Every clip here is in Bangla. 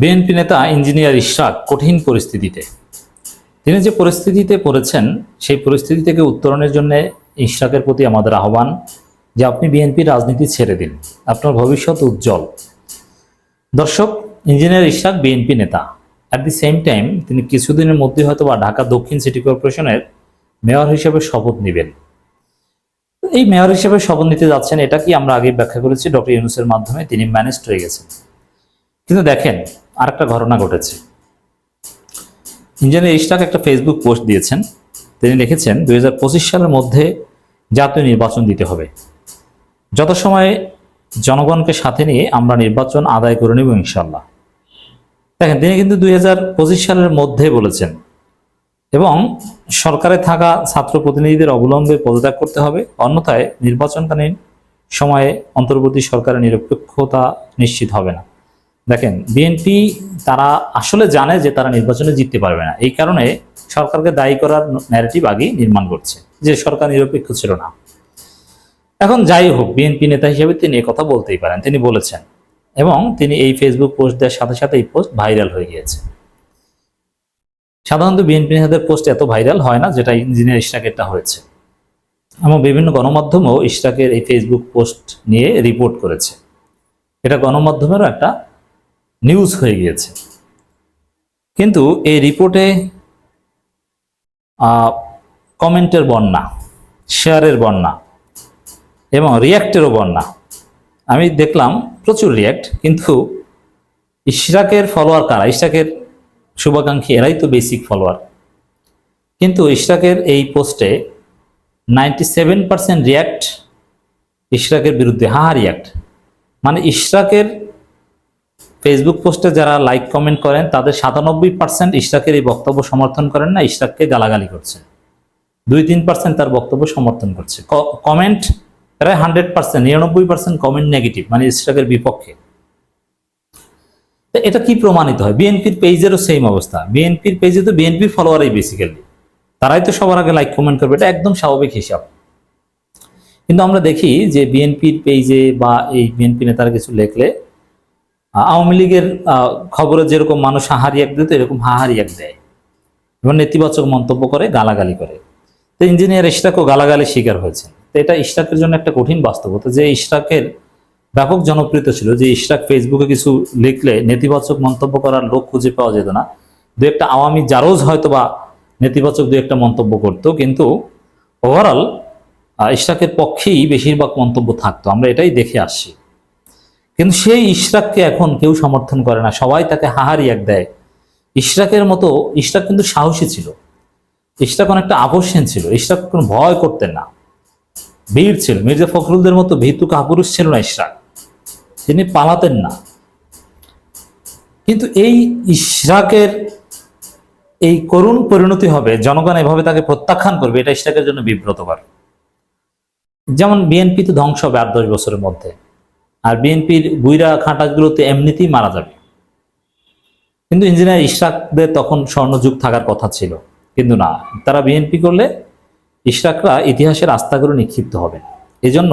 বিএনপি নেতা ইঞ্জিনিয়ার ইশরাক কঠিন পরিস্থিতিতে। তিনি যে পরিস্থিতিতে পড়েছেন, সেই পরিস্থিতি থেকে উত্তরণের জন্য ইশরাকের প্রতি আমাদের আহ্বান যে আপনি বিএনপি রাজনীতি ছেড়ে দিন, আপনার ভবিষ্যৎ উজ্জ্বল। দর্শক, ইঞ্জিনিয়ার ইশরাক বিএনপি নেতা। অ্যাট দি সেম টাইম তিনি কিছুদিনের মধ্যে হয়তো বা ঢাকা দক্ষিণ সিটি কর্পোরেশনের মেয়র হিসেবে শপথ নেবেন। এই মেয়র হিসেবে শপথ নিতে যাচ্ছেন, এটা কি আমরা আগে ব্যাখ্যা করেছি? ডক্টর ইউনুসের মাধ্যমে তিনি ম্যানেজড হয়ে গেছেন। কিন্তু দেখেন, আরেকটা ঘটনা ঘটেছে। ইঞ্জিনিয়ার ইশরাক একটা ফেসবুক পোস্ট দিয়েছেন। তিনি লিখেছেন, দুই হাজার পঁচিশ সালের মধ্যে জাতীয় নির্বাচন দিতে হবে। যত সময় জনগণকে সাথে নিয়ে আমরা নির্বাচন আদায় করে নেব ইনশাল্লাহ দেখেন, তিনি কিন্তু দুই হাজার পঁচিশ সালের মধ্যে বলেছেন, এবং সরকারে থাকা ছাত্র প্রতিনিধিদের অবলম্বে পদত্যাগ করতে হবে। অন্যথায় নির্বাচনকালীন সময়ে অন্তর্বর্তী সরকারের নিরপেক্ষতা নিশ্চিত হবে না। দেখেন বিএনপি তারা আসলে জানে যে তারা নির্বাচনে জিততে পারবে না। এই কারণে সরকারকে দায়ী করার ন্যারেটিভ আগেই নির্মাণ করছে, যে সরকার নিরপেক্ষ ছিল না। এখন যাই হোক বিএনপি নেতা হিসেবে তিনি কথা বলতেই পারেন। তিনি বলেছেন, এবং তিনি এই ফেসবুক পোস্ট দেওয়ার সাথে সাথে এই পোস্ট ভাইরাল হয়ে গিয়েছে। সাধারণত বিএনপি নেতাদের পোস্ট এত ভাইরাল হয় না, যেটা ইঞ্জিনিয়ার ইশরাকেরটা হয়েছে। এবং বিভিন্ন গণমাধ্যমও ইশরাকের এই ফেসবুক পোস্ট নিয়ে রিপোর্ট করেছে। এটা গণমাধ্যমেরও একটা নিউজ হয়ে গিয়েছে। কিন্তু এই রিপোর্টে কমেন্টের বন্যা শেয়ারের বন্যা এবং রিয়াক্টেরও বন্যা। আমি দেখলাম প্রচুর রিয়াক্ট কিন্তু ইশরাকের ফলোয়ার কারা? ইশরাকের শুভাকাঙ্ক্ষী এরাই তো বেসিক ফলোয়ার কিন্তু ইশরাকের এই পোস্টে নাইনটি সেভেন পার্সেন্ট রিয়াক্ট ইশরাকের বিরুদ্ধে হা হা রিয়াক্ট মানে ইশরাকের ফেসবুক পোস্টে যারা লাইক কমেন্ট করেন, তাদের সাতানব্বই পার্সেন্ট ইশরাকের এই বক্তব্য সমর্থন করেন না ইশরাককে গালাগালি করছেন। দুই তিন পার্সেন্ট তার বক্তব্য সমর্থন করছে। কমেন্ট প্রায় হান্ড্রেড পার্সেন্ট নিরানব্বই পার্সেন্ট কমেন্ট নেগেটিভ মানে ইশরাকের বিপক্ষে। এটা কি প্রমাণিত হয়? বিএনপির পেজেরও সেম অবস্থা। বিএনপির পেজে তো বিএনপির ফলোয়ারই বেসিক্যালি তারাই তো সবার আগে লাইক কমেন্ট করবে, এটা একদম স্বাভাবিক হিসাব। কিন্তু আমরা দেখি যে বিএনপির পেজে বা এই বিএনপি নেতারা কিছু লেখলে আওয়ামী লীগের খবরে যেরকম মানুষ হাহারি এক দিত, এরকম হাহারি এক দেয়। এবং নেতিবাচক মন্তব্য করে, গালাগালি করে। তো ইঞ্জিনিয়ার ইশরাকও গালাগালি শিকার হয়েছেন তো এটা ইশরাকের জন্য একটা কঠিন বাস্তবতা, যে ইশরাকের ব্যাপক জনপ্রিয়তা ছিল, যে ইশরাক ফেসবুকে কিছু লিখলে নেতিবাচক মন্তব্য করার লোক খুঁজে পাওয়া যেত না। দু একটা আওয়ামী জারোজ হয়তো বা নেতিবাচক দু একটা মন্তব্য করতো, কিন্তু ওভারঅল ইশরাকের পক্ষেই বেশিরভাগ মন্তব্য থাকতো। আমরা এটাই দেখে আসছি। কিন্তু সেই ইশরাককে এখন কেউ সমর্থন করে না। সবাই তাকে হাহারি এক দেয়। ইশরাকের মতো, ইশরাক কিন্তু সাহসী ছিল। ইশরাক অনেকটা আকর্ষণ ছিল। ইশরাক কোনো ভয় করতেন না। বীর ছিল। মির্জা ফখরুলদের মতো ভীতু কাপুরুষ ছিল না ইশরাক। তিনি পালাতেন না। কিন্তু এই ইশরাকের এই করুণ পরিণতি হবে, জনগণ এভাবে তাকে প্রত্যাখ্যান করবে, এটা ইশরাকের জন্য বিব্রতকর। যেমন বিএনপি তো ধ্বংস হবে আট দশ বছরের মধ্যে। আর বিএনপির বুইরা খাঁটাগুলোতে এমনিতেই মারা যাবে। কিন্তু ইঞ্জিনিয়ার ইশরাকদের তখন স্বর্ণযুগ থাকার কথা ছিল। কিন্তু না, তারা বিএনপি করলে ইশরাকরা ইতিহাসের আস্থাগুলো নিক্ষিপ্ত হবে। এজন্য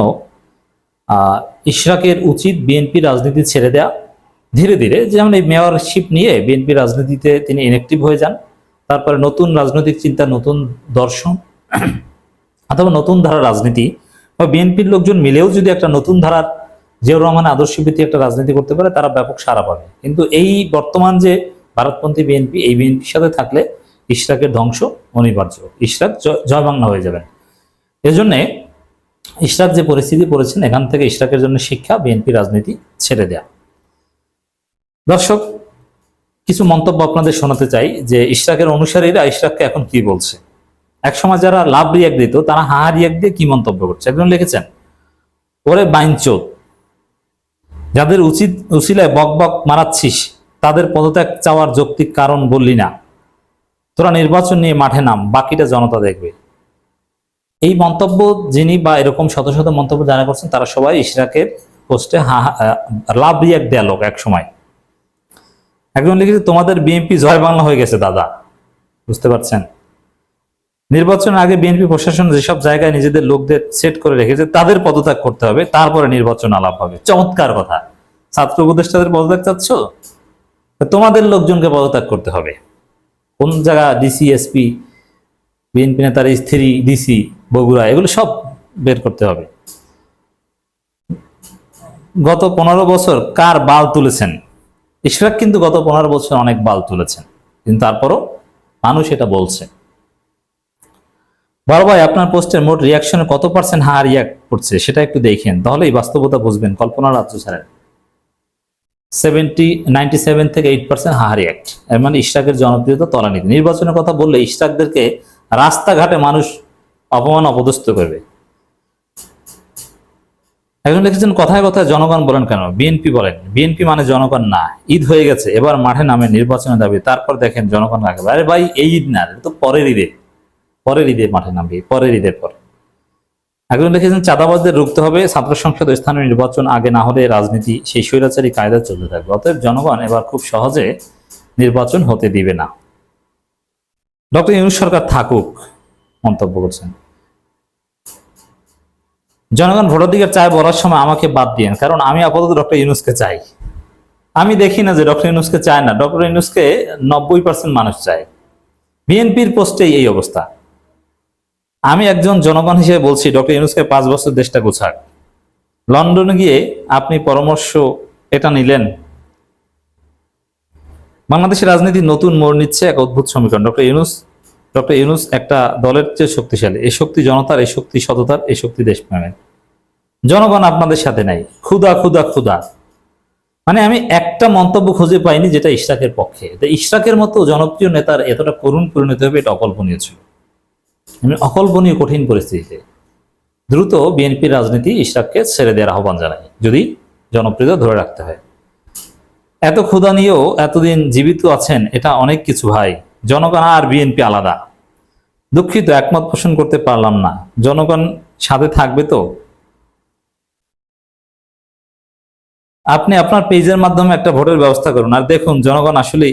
ইশরাকের উচিত বিএনপি রাজনীতি ছেড়ে দেয়া। ধীরে ধীরে যেমন এই মেয়রশিপ নিয়ে বিএনপি রাজনীতিতে তিনি ইনেকটিভ হয়ে যান, তারপরে নতুন রাজনৈতিক চিন্তা, নতুন দর্শন অথবা নতুন ধারার রাজনীতি বা বিএনপির লোকজন মিলেও যদি একটা নতুন ধারার জিয়াউর রহমান আদর্শভিত্তিক একটা রাজনীতি করতে পারে, তারা ব্যাপক সারা পাবে। কিন্তু এই বর্তমান যে ভারতপন্থী বিএনপি, এই বিএনপির সাথে থাকলে ইশরাকের ধ্বংস অনিবার্য। ইশরাক জয় বাংলা হয়ে যাবেন। এজন্যে ইশরাক যে পরিস্থিতি পড়েছেন, এখান থেকে ইশরাকের জন্য শিক্ষা, বিএনপি রাজনীতি ছেড়ে দেয়া। দর্শক, কিছু মন্তব্য আপনাদের শোনাতে চাই যে ইশরাকের অনুসারীরা ইশরাককে এখন কি বলছে? একসময় যারা লাভ রিয়াক দিত, তারা হাহা রিয়াক দিয়ে কি মন্তব্য করছে? একজন লিখেছেন, ওরে বাইনচোদ যাদের উচিত উচিলায় বক বক মারাচ্ছিস, তাদের পদত্যাগ চাওয়ার যৌক্তিক কারণ বললি না। তোরা নির্বাচন নিয়ে মাঠে নাম, বাকিটা জনতা দেখবে। এই মন্তব্য যিনি বা এরকম শত শত মন্তব্য যারা করছেন, তারা সবাই ইশরাকের পোস্টে হা লাভ রিয়াক্ট দেয়া লোক এক সময় একজন লিখেছে, তোমাদের বিএনপি জয় বাংলা হয়ে গেছে, দাদা। বুঝতে পারছেন? নির্বাচনের আগে বিএনপি প্রশাসন যেসব জায়গায় নিজেদের লোকদের সেট করে রেখেছে, তাদের পদত্যাগ করতে হবে, তারপরে নির্বাচন আলাপ হবে। চমৎকার কথা। ছাত্র উপদেষ্টাদের পদত্যাগ চাচ্ছ? তোমাদের লোকজনকে পদত্যাগ করতে হবে। কোন জায়গা ডিসি এসপি বিএনপি নেতার স্ত্রী ডিসি বগুড়া, এগুলো সব বের করতে হবে। গত পনেরো বছর কার বাল তুলেছেন? ইশরাক কিন্তু গত পনেরো বছর অনেক বাল তুলেছেন, কিন্তু তারপরও মানুষ এটা বলছে। বড় ভাই, আপনার পোস্টের মোট রিয়াকশনে কত পার্সেন্ট হা রিয়াক্ট করছে সেটা একটু দেখেন, তাহলেই বাস্তবতা বুঝবেন, কল্পনা রাজ্য ছাড়েন। সেভেন্টি নাইনটি সেভেন থেকে এইট পার্সেন্ট হা রিয়াক্ট এর মানে ইশরাকের জনপ্রিয়তা তলানিতে নির্বাচনের কথা বললে ইশরাকদেরকে রাস্তাঘাটে মানুষ অপমান, অপদস্থ করবে। একজন লিখেছেন, কথায় কথায় জনগণ বলেন কেন? বিএনপি বলেন বিএনপি মানে জনগণ না, ঈদ হয়ে গেছে, এবার মাঠে নামে নির্বাচনের দাবি, তারপর দেখেন জনগণ রাখবে আরে ভাই, এই ঈদ না তো পরের ঈদে। পরের ঈদে মাঠে নামবে, পরের ঈদের পর। একজন লিখেছেন চাঁদাবাজদের রুখতে হবে, ছাত্র সংসদ স্থানীয় নির্বাচন আগে না হলে রাজনীতি সেই স্বৈরাচারী কায়দা চলতে থাকবে। অতএব জনগণ এবার খুব সহজে নির্বাচন হতে দিবে না। ডক্টর ইউনুস সরকার থাকুক, মন্তব্য করছেন। জনগণ ভোটাধিকার চায় বলার সময় আমাকে বাদ দিয়েন, কারণ আমি আপাতত ডক্টর ইউনুসকে চাই। আমি দেখি না যে ডক্টর ইউনুসকে চায় না। ডক্টর ইউনুসকে নব্বই পার্সেন্ট মানুষ চায়। বিএনপির পোস্টেই এই অবস্থা। আমি একজন জনগণ হিসেবে বলছি, ডক্টর ইউনুসকে পাঁচ বছর দেশটা গোছাক। লন্ডনে গিয়ে আপনি পরামর্শ এটা নিলেন। বাংলাদেশের রাজনীতি নতুন মোড় নিচ্ছে এক অদ্ভুত সমীকরণ। ডক্টর ইউনুস ডক্টর ইউনুস একটা দলের চেয়ে শক্তিশালী। এই শক্তি জনতার, এই শক্তি সততার, এই শক্তি দেশ দেশপ্রেমের। জনগণ আপনাদের সাথে নাই। ক্ষুদা ক্ষুদা ক্ষুদা মানে আমি একটা মন্তব্য খুঁজে পাইনি যেটা ইশরাকের পক্ষে। ইশরাকের মতো জনপ্রিয় নেতার এতটা করুণ পরিণতি হবে, এটা অকল্পনীয় ছিল। আমি অকল্পনীয় কঠিন পরিস্থিতিতে। দ্রুত বিএনপির রাজনীতি ইশরাককে ছেড়ে দেওয়ার আহ্বান জানাই, যদি জনপ্রিয়তা ধরে রাখতে হয়। এত ক্ষুধা নিয়েও এতদিন জীবিত আছেন এটা অনেক কিছু ভাই। জনগণ আর বিএনপি আলাদা। দুঃখিত, একমত পোষণ করতে পারলাম না। জনগণ সাথে থাকবে তো? আপনি আপনার পেজের মাধ্যমে একটা ভোটের ব্যবস্থা করুন। আর দেখুন, জনগণ আসলে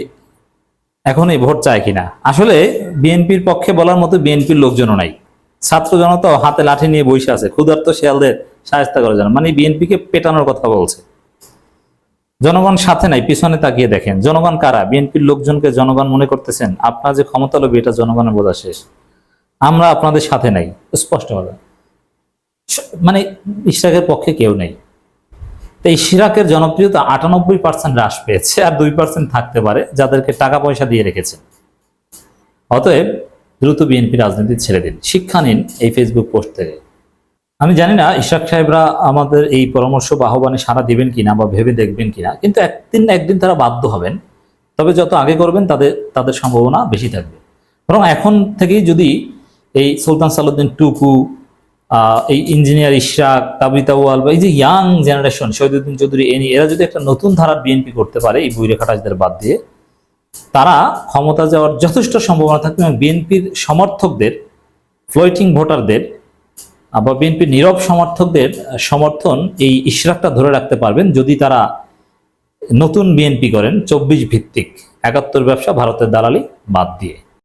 এখনই ভোট চায় কিনা? আসলে বিএনপির পক্ষে বলার মতো বিএনপির লোকজনও নাই। ছাত্র জনতাও হাতে লাঠি নিয়ে বসে আছে। ক্ষুধার্ত শিয়ালদের সাহায্য করার জন্য। মানে বিএনপিকে পেটানোর কথা বলছে। জনগণ সাথে নাই, পিছনে তাকিয়ে দেখেন। জনগণ কারা? বিএনপির লোকজনকে জনগণ মনে করতেছেন, আপনার যে ক্ষমতা লোভী এটা জনগণের বোঝা শেষ। আমরা আপনাদের সাথে নাই। স্পষ্ট কথা। মানে ইশরাকের পক্ষে কেউ নেই। তো এই সিরাকের জনপ্রিয়তা আটানব্বই পার্সেন্ট হ্রাস পেয়েছে আর দুই পার্সেন্ট থাকতে পারে যাদেরকে টাকা পয়সা দিয়ে রেখেছে। অতএব দ্রুত বিএনপি রাজনীতি ছেড়ে দিন। শিক্ষা নিন এই ফেসবুক পোস্ট থেকে। আমি জানি না ইশাক সাহেবরা আমাদের এই পরামর্শ বা আহ্বানে সাড়া দিবেন কিনা বা ভেবে দেখবেন কিনা, কিন্তু একদিন একদিন তারা বাধ্য হবেন। তবে যত আগে করবেন তাদের তাদের সম্ভাবনা বেশি থাকবে। বরং এখন থেকেই যদি এই সুলতান সালুদ্দিন টুকু এই ইঞ্জিনিয়ার ইশরাক কাবিতা ওয়াল বা এই যে ইয়াং জেনারেশন শহীদুদ্দিন চৌধুরী এনি এরা যদি একটা নতুন ধারার বিএনপি করতে পারে, এই বইরে খাটাজদের বাদ দিয়ে, তারা ক্ষমতা যাওয়ার যথেষ্ট সম্ভাবনা থাকবে এবং বিএনপির সমর্থকদের ফ্লোটিং ভোটারদের বা বিএনপির নীরব সমর্থকদের সমর্থন এই ইশরাকটা ধরে রাখতে পারবেন যদি তারা নতুন বিএনপি করেন, চব্বিশ ভিত্তিক, একাত্তর ব্যবসা, ভারতের দালালি বাদ দিয়ে।